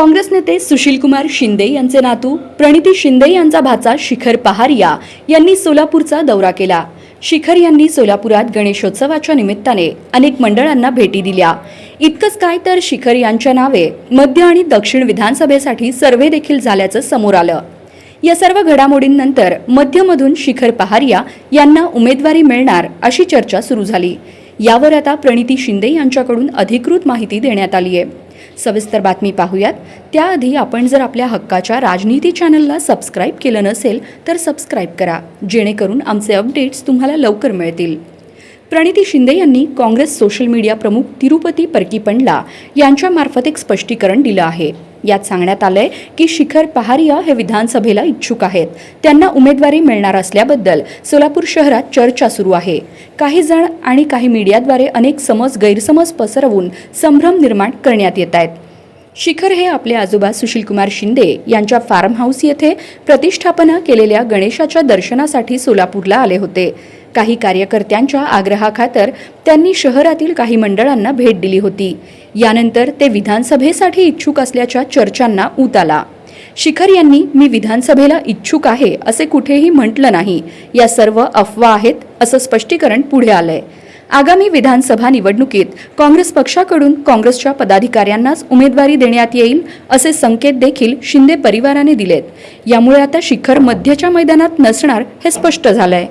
काँग्रेस नेते सुशीलकुमार शिंदे यांचे नातू प्रणिती शिंदे यांचा भाचा शिखर पहारिया यांनी सोलापूरचा दौरा केला. शिखर यांनी सोलापुरात गणेशोत्सवाच्या निमित्ताने अनेक मंडळांना भेटी दिल्या. इतकंच काय तर शिखर यांच्या नावे मध्य आणि दक्षिण विधानसभेसाठी सर्व्हे देखील झाल्याचं समोर आलं. या सर्व घडामोडींनंतर मध्यमधून शिखर पहारिया यांना उमेदवारी मिळणार अशी चर्चा सुरू झाली. यावर आता प्रणिती शिंदे यांच्याकडून अधिकृत माहिती देण्यात आली आहे सविस्तर बातमी पाहूयात. त्याआधी आपण जर आपल्या हक्काच्या राजनीती चॅनलला सबस्क्राईब केलं नसेल तर सबस्क्राईब करा जेणेकरून आमचे अपडेट्स तुम्हाला लवकर मिळतील. प्रणिती शिंदे यांनी काँग्रेस सोशल मीडिया प्रमुख तिरुपती परकीपंडला यांच्यामार्फत एक स्पष्टीकरण दिलं आहे. यात सांगण्यात आलंय की शिखर पहारिया हे विधानसभेला इच्छुक आहेत. त्यांना उमेदवारी मिळणार असल्याबद्दल सोलापूर शहरात चर्चा सुरू आहे. काही जण आणि काही मीडियाद्वारे अनेक समज गैरसमज पसरवून संभ्रम निर्माण करण्यात येत आहेत. शिखर हे आपले आजोबा सुशीलकुमार शिंदे यांच्या फार्म हाऊस येथे प्रतिष्ठापना केलेल्या गणेशाच्या दर्शनासाठी सोलापूरला आले होते. काही कार्यकर्त्यांच्या आग्रहाखातर त्यांनी शहरातील काही मंडळांना भेट दिली होती. यानंतर ते विधानसभेसाठी इच्छुक असल्याच्या चर्चांना ऊत आला. शिखर यांनी मी विधानसभेला इच्छुक आहे असे कुठेही म्हटलं नाही. या सर्व अफवा आहेत असं स्पष्टीकरण पुढे आलंय. आगामी विधानसभा निवडणुकीत काँग्रेस पक्षाकडून काँग्रेसच्या पदाधिकाऱ्यांनाच उमेदवारी देण्यात येईल असे संकेत देखील शिंदे परिवाराने दिलेत. यामुळे आता शिखर मध्यच्या मैदानात नसणार हे स्पष्ट झालंय.